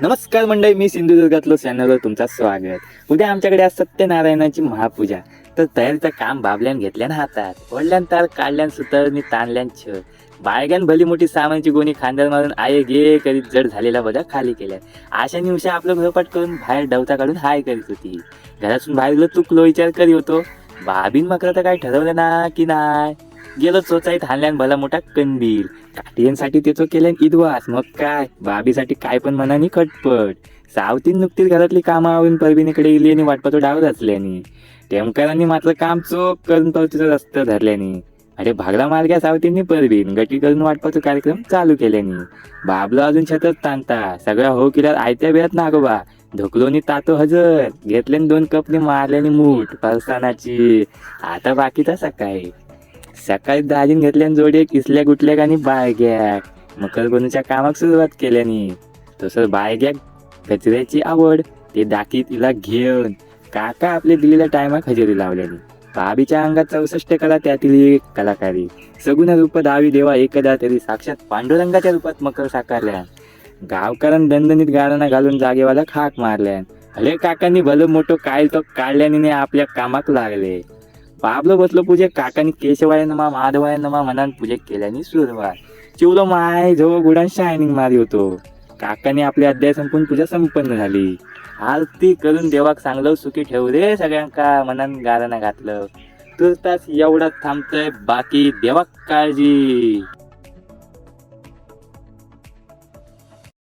नमस्कार मंडळी मी सिंधुदुर्गातलो चॅनलवर तुमचं स्वागत. उद्या आमच्याकडे आज सत्यनारायणाची महापूजा. तर तयारीचं काम बाबल्यान घेतल्यान हातात. ओढल्यान तार काढल्यान सुतळणी ताणल्यान छ बाळग्यान भली मोठी सामानची गोणी खांद्यावर मारून आये गे करीत जड झालेला बघा खाली केल्या आशा निवशा आपलं घरपाट करून बाहेर डवता काढून हाय करीत होती. घरातून बाहेर गेलो चुकलो विचार करी होतो. बाबीन मात्र तर काय ठरवलं ना की नाही? गेलो चोचाईत हाणल्यान भला मोठा कंदील. काटियांसाठी तेचो केल्यान इदवास. मग काय? बाबीसाठी काय पण मनानी खटपट. सावतीन नुकतीच घरातली कामं आवून परबिनीकडे इली आणि वाटपाचो डाव असल्यानी टेमकरांनी मात्र काम चोख करून पावतीचं रस्ता धरल्यानी. अरे भागला मार्ग्या सावतींनी परबीन गटी करून वाटपाचो कार्यक्रम चालू केल्यानी. बाबलो अजून छतच ताणता. सगळ्या हो किल्यात आयत्या वेळात नागोबा. ढोकलोनी तातो हजर. घेतल्याने दोन कपने मारल्याने मूठ. फरसाणाची. आता बाकीचा सकाळी सकाळी दाजीन घेतल्यान जोडे किसल्या गुटल्याक आणि बायग्याक मकरगोनूच्या कामाक सुरुवात केल्यानी तसंच बायग्याक कचऱ्याची आवड ते दाकी तिला घेऊन काका आपल्या दिलेल्या टायमाक हजेरी लावल्याने. बाबीच्या अंगात चौसष्ट कला त्यातील एक कलाकारी. सगुण रूप दावी देवा एकदा तरी साक्षात पांडुरंगाच्या रूपात मकर साकारल्या. गावकरांन दणदणीत गाराणा घालून जागेवाला खाक मारल्या. अरे काकांनी भलं मोठं काय तो काढल्याने आपल्या कामाक लागले. बाबलो बसलो पूजे काकानी केशवाय नमा माधवाय नमा मनान पूजे केल्यानी सुरुवात. चिवलो माय जो गुडान शायनिंग मारी होतो काकाने आपले अध्याय संपून पूजा संपन्न झाली. आरती करून देवाक सांगलं सुखी ठेव रे सगळ्यांका मनान गाराणा घातलं. तुर्तास एवढा थांबतोय बाकी देवाक काळजी.